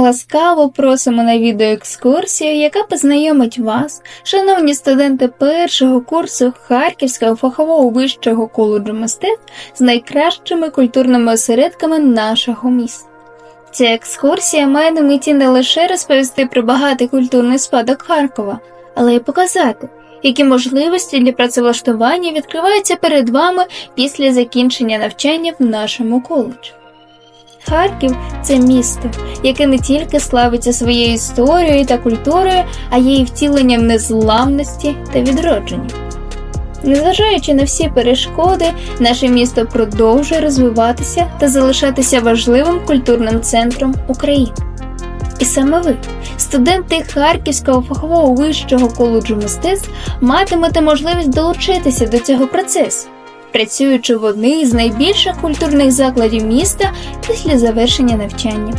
Ласкаво просимо на відеоекскурсію, яка познайомить вас, шановні студенти першого курсу Харківського фахового вищого коледжу мистецтв з найкращими культурними осередками нашого міста. Ця екскурсія має на меті не лише розповісти про багатий культурний спадок Харкова, але й показати, які можливості для працевлаштування відкриваються перед вами після закінчення навчання в нашому коледжі. Харків це місто, яке не тільки славиться своєю історією та культурою, а є і втіленням незламності та відродження. Незважаючи на всі перешкоди, наше місто продовжує розвиватися та залишатися важливим культурним центром України. І саме ви, студенти Харківського фахового вищого коледжу мистецтв, матимете можливість долучитися до цього процесу, працюючи в одній з найбільших культурних закладів міста після завершення навчання.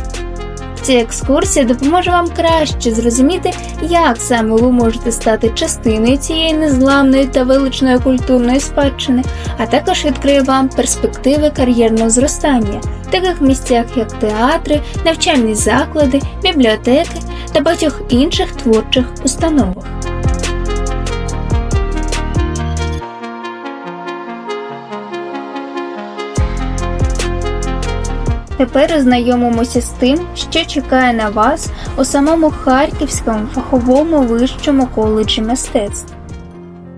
Ця екскурсія допоможе вам краще зрозуміти, як саме ви можете стати частиною цієї незламної та величної культурної спадщини, а також відкриє вам перспективи кар'єрного зростання в таких місцях, як театри, навчальні заклади, бібліотеки та багатьох інших творчих установах. Тепер ознайомимося з тим, що чекає на вас у самому Харківському фаховому вищому коледжі мистецтв.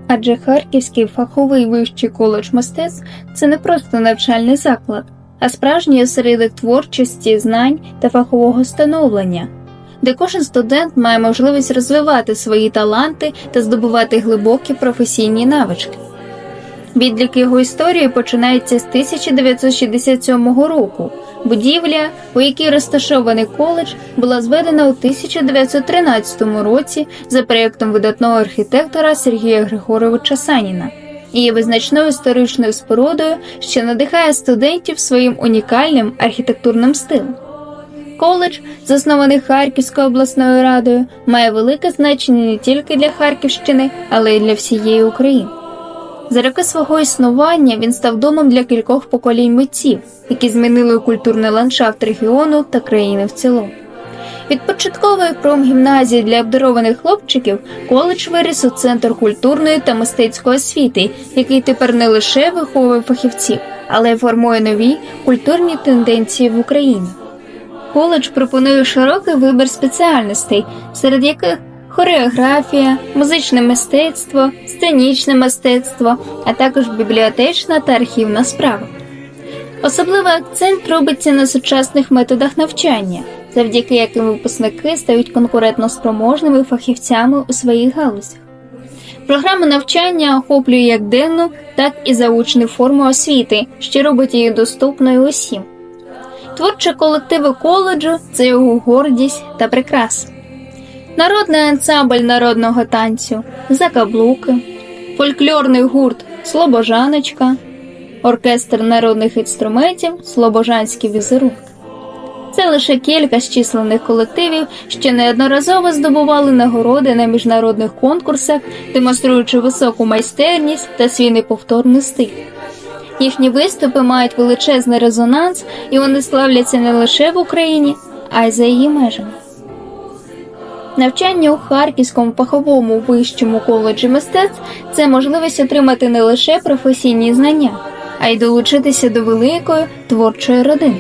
Адже Харківський фаховий вищий коледж мистецтв це не просто навчальний заклад, а справжній осередок творчості, знань та фахового становлення, де кожен студент має можливість розвивати свої таланти та здобувати глибокі професійні навички. Відлік його історії починається з 1967 року. Будівля, у якій розташований коледж, була зведена у 1913 році за проєктом видатного архітектора Сергія Григоровича Саніна є визначною історичною спорудою, що надихає студентів своїм унікальним архітектурним стилем. Коледж, заснований Харківською обласною радою, має велике значення не тільки для Харківщини, але й для всієї України. За роки свого існування він став домом для кількох поколінь митців, які змінили культурний ландшафт регіону та країни в цілому. Від початкової промгімназії для обдарованих хлопчиків коледж виріс у центр культурної та мистецької освіти, який тепер не лише виховує фахівців, але й формує нові культурні тенденції в Україні. Коледж пропонує широкий вибір спеціальностей, серед яких хореографія, музичне мистецтво, сценічне мистецтво, а також бібліотечна та архівна справа. Особливий акцент робиться на сучасних методах навчання, завдяки яким випускники стають конкурентно спроможними фахівцями у своїх галузях. Програма навчання охоплює як денну, так і заучну форму освіти, що робить її доступною усім. Творчі колективи коледжу це його гордість та прикраса народний ансамбль народного танцю, закаблуки, фольклорний гурт Слобожаночка, оркестр народних інструментів, Слобожанський візерунок. Це лише кілька з численних колективів, що неодноразово здобували нагороди на міжнародних конкурсах, демонструючи високу майстерність та свій неповторний стиль. Їхні виступи мають величезний резонанс, і вони славляться не лише в Україні, а й за її межами. Навчання у Харківському фаховому вищому коледжі мистецтв це можливість отримати не лише професійні знання, а й долучитися до великої творчої родини.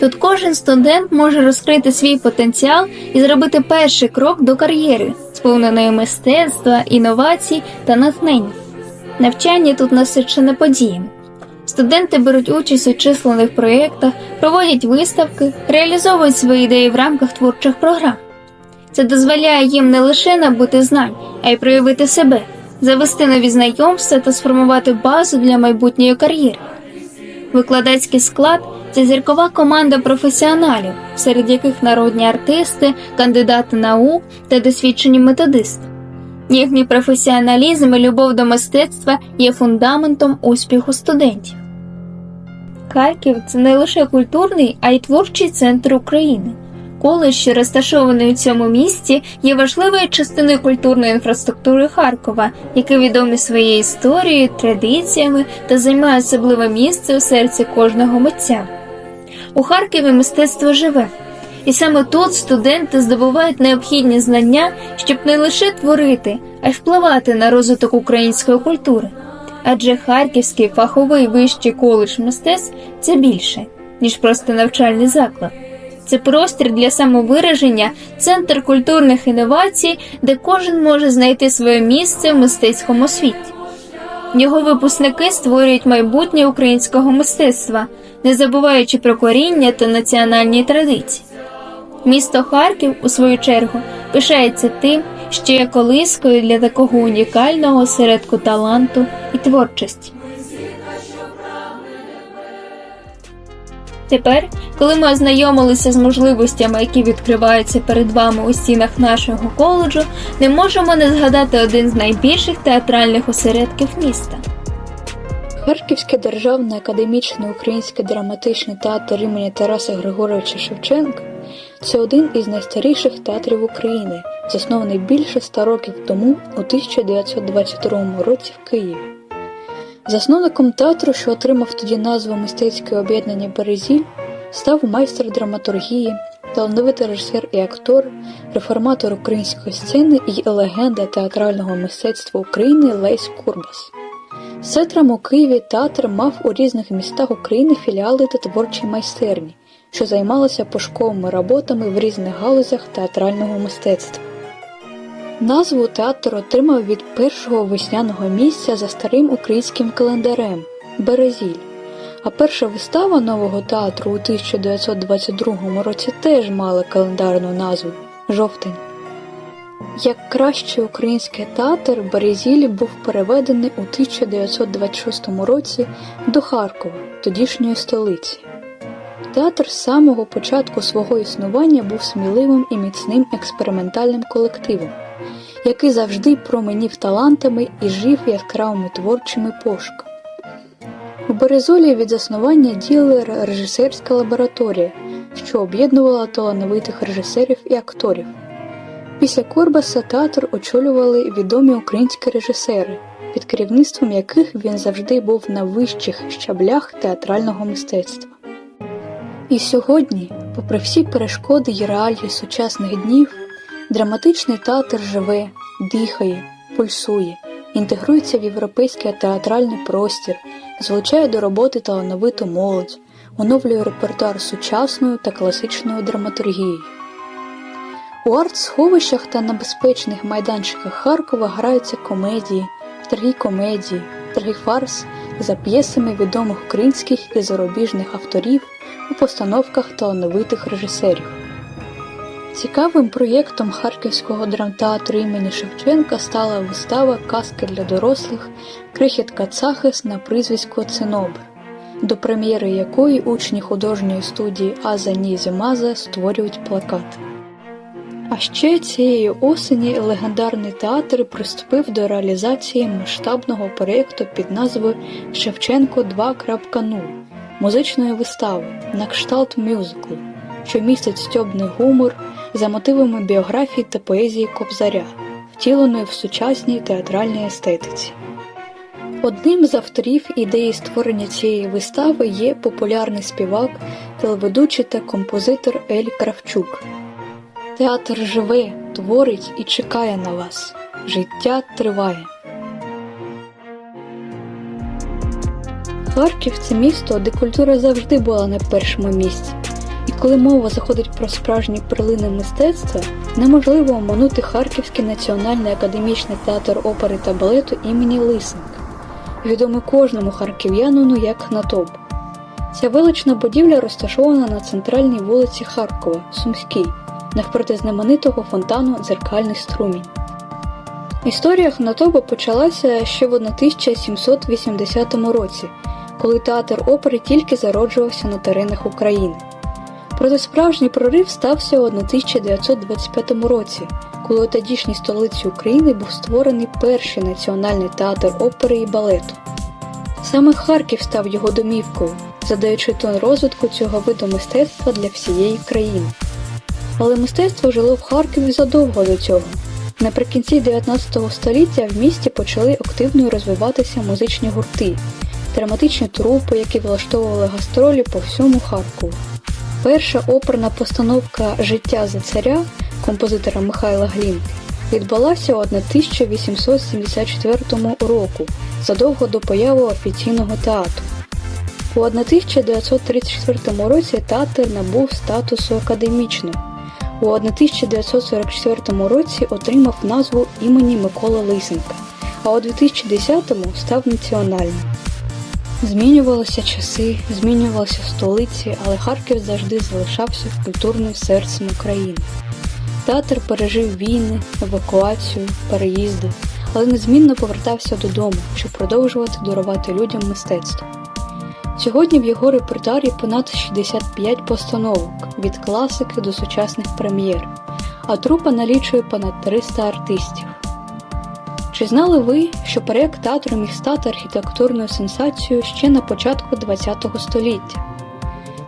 Тут кожен студент може розкрити свій потенціал і зробити перший крок до кар'єри, сповненої мистецтва, інновацій та натхнення. Навчання тут насичене подіями. Студенти беруть участь у численних проєктах, проводять виставки, реалізовують свої ідеї в рамках творчих програм. Це дозволяє їм не лише набути знань, а й проявити себе, завести нові знайомства та сформувати базу для майбутньої кар'єри. Викладацький склад це зіркова команда професіоналів, серед яких народні артисти, кандидати наук та досвідчені методисти. Їхній професіоналізм і любов до мистецтва є фундаментом успіху студентів. Харків це не лише культурний, а й творчий центр України. Коледж, що розташований у цьому місті, є важливою частиною культурної інфраструктури Харкова, який відомий своєю історією, традиціями та займає особливе місце у серці кожного митця. У Харкові мистецтво живе. І саме тут студенти здобувають необхідні знання, щоб не лише творити, а й впливати на розвиток української культури. Адже Харківський фаховий вищий коледж мистецтв це більше, ніж просто навчальний заклад. Це простір для самовираження, центр культурних інновацій, де кожен може знайти своє місце в мистецькому світі. Його випускники створюють майбутнє українського мистецтва, не забуваючи про коріння та національні традиції. Місто Харків, у свою чергу, пишається тим, що є колискою для такого унікального осередку таланту і творчості. Тепер, коли ми ознайомилися з можливостями, які відкриваються перед вами у стінах нашого коледжу, не можемо не згадати один з найбільших театральних осередків міста. Харківський державний академічний український драматичний театр імені Тараса Григоровича Шевченка це один із найстаріших театрів України, заснований більше ста років тому у 1922 році в Києві. Засновником театру, що отримав тоді назву Мистецьке об'єднання Березіль, став майстер драматургії, талановитий режисер і актор, реформатор української сцени і легенда театрального мистецтва України Лесь Курбас. З у Києві театр мав у різних містах України філіали та творчі майстерні, що займалися пошуковими роботами в різних галузях театрального мистецтва. Назву театр отримав від першого весняного місця за старим українським календарем Березіль. А перша вистава нового театру у 1922 році теж мала календарну назву Жовтень. Як кращий український театр Березіль був переведений у 1926 році до Харкова, тодішньої столиці. Театр з самого початку свого існування був сміливим і міцним експериментальним колективом, який завжди променів талантами і жив яскравими творчими пошуками. У Березолі від заснування діяла режисерська лабораторія, що об'єднувала талановитих режисерів і акторів. Після Корбаса театр очолювали відомі українські режисери, під керівництвом яких він завжди був на вищих щаблях театрального мистецтва. І сьогодні, попри всі перешкоди й реалії сучасних днів, драматичний театр живе, дихає, пульсує, інтегрується в європейський театральний простір, залучає до роботи талановиту молодь, оновлює репертуар сучасною та класичною драматургією. У арт-сховищах та на безпечних майданчиках Харкова граються комедії, торги комедії, торги фарс за п'єсами відомих українських і зарубіжних авторів у постановках талановитих режисерів. Цікавим проєктом Харківського драмтеатру імені Шевченка стала вистава Казки для дорослих Крихітка Цахис на прізвисько Цинобр, до прем'єри якої учні художньої студії Аза Нізі Маза створюють плакат. А ще цієї осені легендарний театр приступив до реалізації масштабного проєкту під назвою Шевченко 2.0 музичної вистави на кшталт мюзиклу, що містить стьобний гумор за мотивами біографії та поезії Кобзаря, втіленої в сучасній театральній естетиці. Одним з авторів ідеї створення цієї вистави є популярний співак, телеведучий та композитор Ель Кравчук. Театр живе, творить і чекає на вас. Життя триває. Харків це місто, де культура завжди була на першому місці. Коли мова заходить про справжні перлини мистецтва, неможливо оминути Харківський національний академічний театр опери та балету імені Лисенка, відомий кожному харків'янину як НАТОБ. Ця велична будівля розташована на центральній вулиці Харкова, Сумській, навпроти знаменитого фонтану Дзеркальний струмінь. Історія Хнатоба почалася ще в 1780 році, коли театр опери тільки зароджувався на теренах України. Проте справжній прорив стався у 1925 році, коли у тодішній столиці України був створений перший національний театр опери і балету. Саме Харків став його домівкою, задаючи тон розвитку цього виду мистецтва для всієї країни. Але мистецтво жило в Харкові задовго до цього. Наприкінці 19 століття в місті почали активно розвиватися музичні гурти, драматичні трупи, які влаштовували гастролі по всьому Харкову. Перша оперна постановка Життя за царя композитора Михайла Глінки відбулася у 1874 року, задовго до появи офіційного театру. У 1934 році театр набув статусу академічного. У 1944 році отримав назву імені Миколи Лисенка, а у 2010-му став національним. Змінювалися часи, змінювалися столиці, але Харків завжди залишався культурним серцем України. Театр пережив війни, евакуацію, переїзди, але незмінно повертався додому, щоб продовжувати дарувати людям мистецтво. Сьогодні в його репертуарі понад 65 постановок від класики до сучасних прем'єр, а трупа налічує понад 300 артистів. Чи знали ви, що проєкт театру міг стати архітектурною сенсацією ще на початку ХХ століття?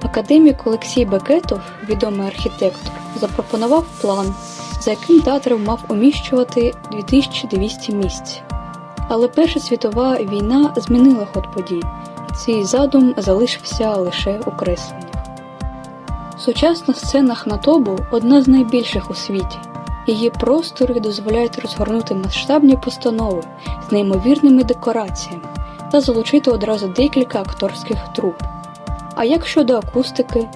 Академік Олексій Бекетов, відомий архітектор, запропонував план, за яким театр мав уміщувати 2200 місць. Але Перша світова війна змінила ход подій, і цей задум залишився лише у кресленнях. Сучасна сцена Хнатобу одна з найбільших у світі. Її простори дозволяють розгорнути масштабні постанови з неймовірними декораціями та залучити одразу декілька акторських труп. А як щодо акустики?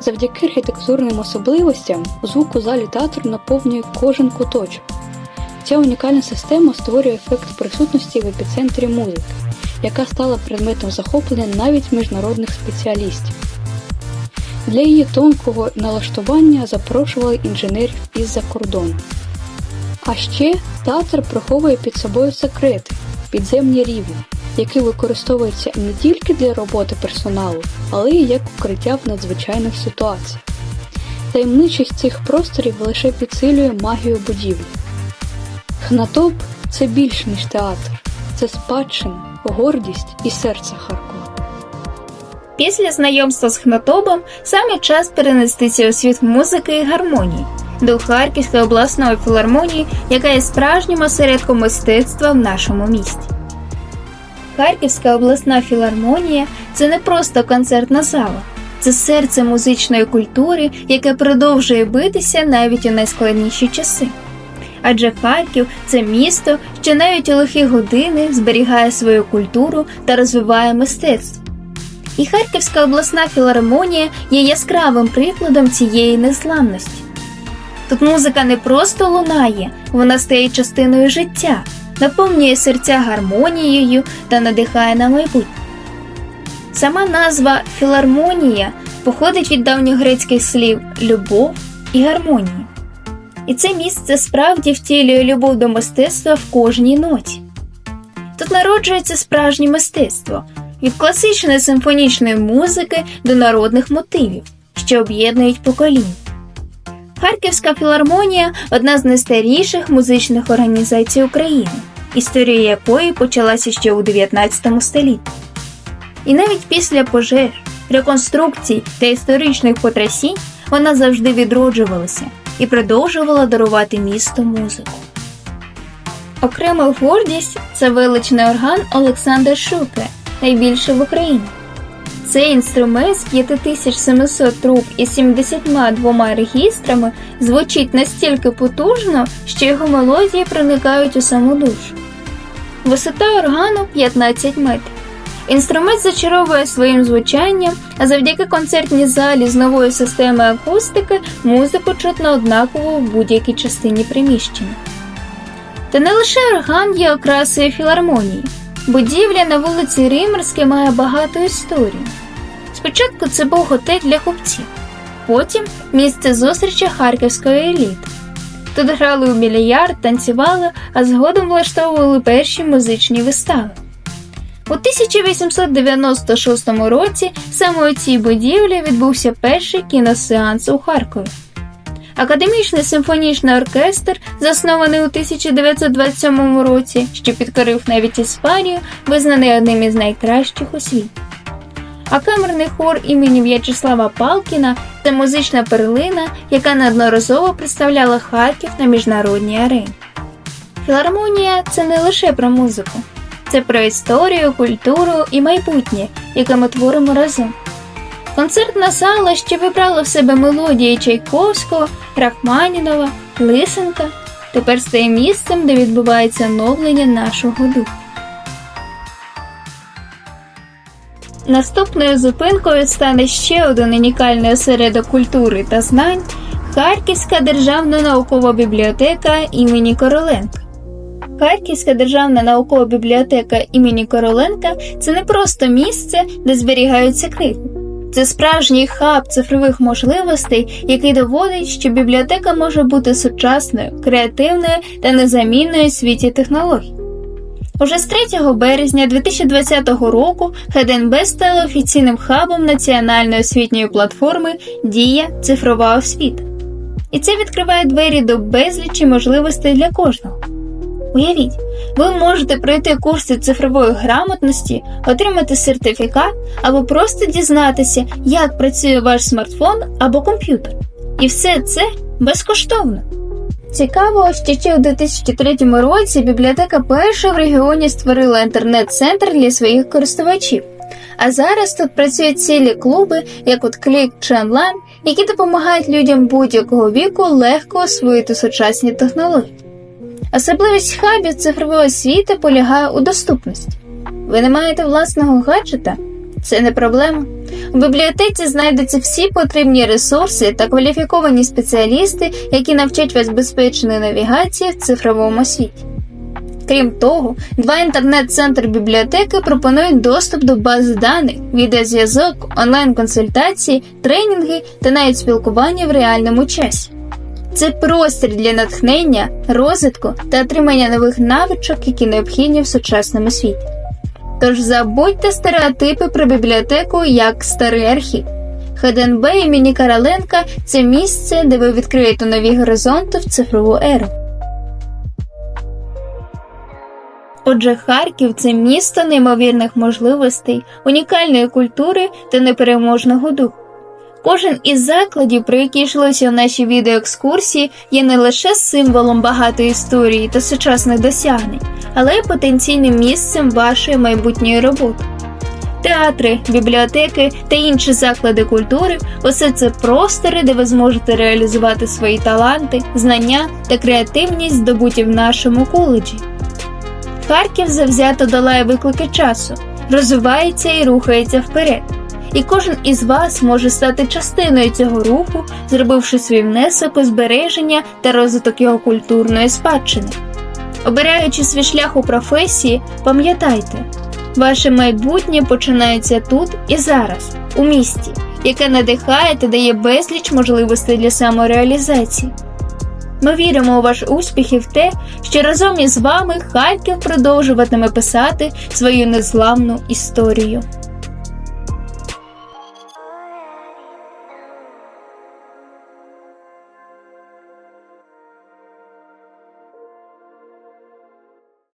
Завдяки архітектурним особливостям звук у залі театру наповнює кожен куточок. Ця унікальна система створює ефект присутності в епіцентрі музики, яка стала предметом захоплення навіть міжнародних спеціалістів. Для її тонкого налаштування запрошували інженерів із-за кордону. А ще театр приховує під собою секрети, підземні рівні, які використовуються не тільки для роботи персоналу, але й як укриття в надзвичайних ситуаціях. Таємничість цих просторів лише підсилює магію будівлі. Хнатоп це більш ніж театр, це спадщина, гордість і серце Харкова. Після знайомства з Хнатобом саме час перенестися у світ музики і гармонії до Харківської обласної філармонії, яка є справжнім осередком мистецтва в нашому місті. Харківська обласна філармонія це не просто концертна зала, це серце музичної культури, яке продовжує битися навіть у найскладніші часи. Адже Харків це місто, що навіть у лихі години зберігає свою культуру та розвиває мистецтво. І Харківська обласна філармонія є яскравим прикладом цієї незламності. Тут музика не просто лунає, вона стає частиною життя, наповнює серця гармонією та надихає на майбутнє. Сама назва філармонія походить від давньогрецьких слів любов і гармонія. І це місце справді втілює любов до мистецтва в кожній ноті. Тут народжується справжнє мистецтво від класичної симфонічної музики до народних мотивів, що об'єднують поколінь. Харківська філармонія одна з найстаріших музичних організацій України, історія якої почалася ще у 19 столітті. І навіть після пожеж, реконструкцій та історичних потрясінь вона завжди відроджувалася і продовжувала дарувати місту музику. Окрема гордість це величний орган Олександр Шуке, найбільший в Україні. Цей інструмент з 5700 труб і 72 регістрами звучить настільки потужно, що його мелодії проникають у саму душу. Висота органу 15 метрів. Інструмент зачаровує своїм звучанням, а завдяки концертній залі з новою системою акустики музику чутно однаково в будь-якій частині приміщення. Та не лише орган є окрасою філармонії. Будівля на вулиці Римерській має багату історію. Спочатку це був готель для купців, потім місце зустрічі харківської еліти. Тут грали у більярд, танцювали, а згодом влаштовували перші музичні вистави. У 1896 році саме у цій будівлі відбувся перший кіносеанс у Харкові. Академічний симфонічний оркестр, заснований у 1927 році, що підкорив навіть Іспанію, визнаний одним із найкращих у світі. А камерний хор імені В'ячеслава Палкіна це музична перлина, яка неодноразово представляла Харків на міжнародній арені. Філармонія це не лише про музику, це про історію, культуру і майбутнє, яке ми творимо разом. Концертна зала, що вибрала в себе мелодії Чайковського, Рахманінова, Лисенка, тепер стає місцем, де відбувається оновлення нашого духу. Наступною зупинкою стане ще один унікальний осередок культури та знань Харківська державна наукова бібліотека імені Короленка. Харківська державна наукова бібліотека імені Короленка це не просто місце, де зберігаються книги. Це справжній хаб цифрових можливостей, який доводить, що бібліотека може бути сучасною, креативною та незамінною в світі технологій. Уже з 3 березня 2020 року ХДНБ стала офіційним хабом національної освітньої платформи Дія Цифрова освіта. І це відкриває двері до безлічі можливостей для кожного. Уявіть, ви можете пройти курси цифрової грамотності, отримати сертифікат або просто дізнатися, як працює ваш смартфон або комп'ютер. І все це безкоштовно. Цікаво, що ще у 2003 році бібліотека перша в регіоні створила інтернет-центр для своїх користувачів. А зараз тут працюють цілі клуби, як от Клік чи онлайн, які допомагають людям будь-якого віку легко освоїти сучасні технології. Особливість хабів цифрової освіти полягає у доступності. Ви не маєте власного гаджета? Це не проблема. У бібліотеці знайдуться всі потрібні ресурси та кваліфіковані спеціалісти, які навчать вас безпечної навігації в цифровому світі. Крім того, два інтернет-центри бібліотеки пропонують доступ до бази даних, відеозв'язок, онлайн-консультації, тренінги та навіть спілкування в реальному часі. Це простір для натхнення, розвитку та отримання нових навичок, які необхідні в сучасному світі. Тож забудьте стереотипи про бібліотеку як старий архів. ХДНБ імені Короленка це місце, де ви відкриєте нові горизонти в цифрову еру. Отже, Харків це місто неймовірних можливостей, унікальної культури та непереможного духу. Кожен із закладів, про які йшлося в нашій відеоекскурсії, є не лише символом багатої історії та сучасних досягнень, але й потенційним місцем вашої майбутньої роботи. Театри, бібліотеки та інші заклади культури усе це простори, де ви зможете реалізувати свої таланти, знання та креативність, здобуті в нашому коледжі. Харків завзято долає виклики часу, розвивається і рухається вперед. І кожен із вас може стати частиною цього руху, зробивши свій внесок у збереження та розвиток його культурної спадщини. Обираючи свій шлях у професії, пам'ятайте, ваше майбутнє починається тут і зараз, у місті, яке надихає та дає безліч можливостей для самореалізації. Ми віримо у ваш успіх і в те, що разом із вами Харків продовжуватиме писати свою незламну історію.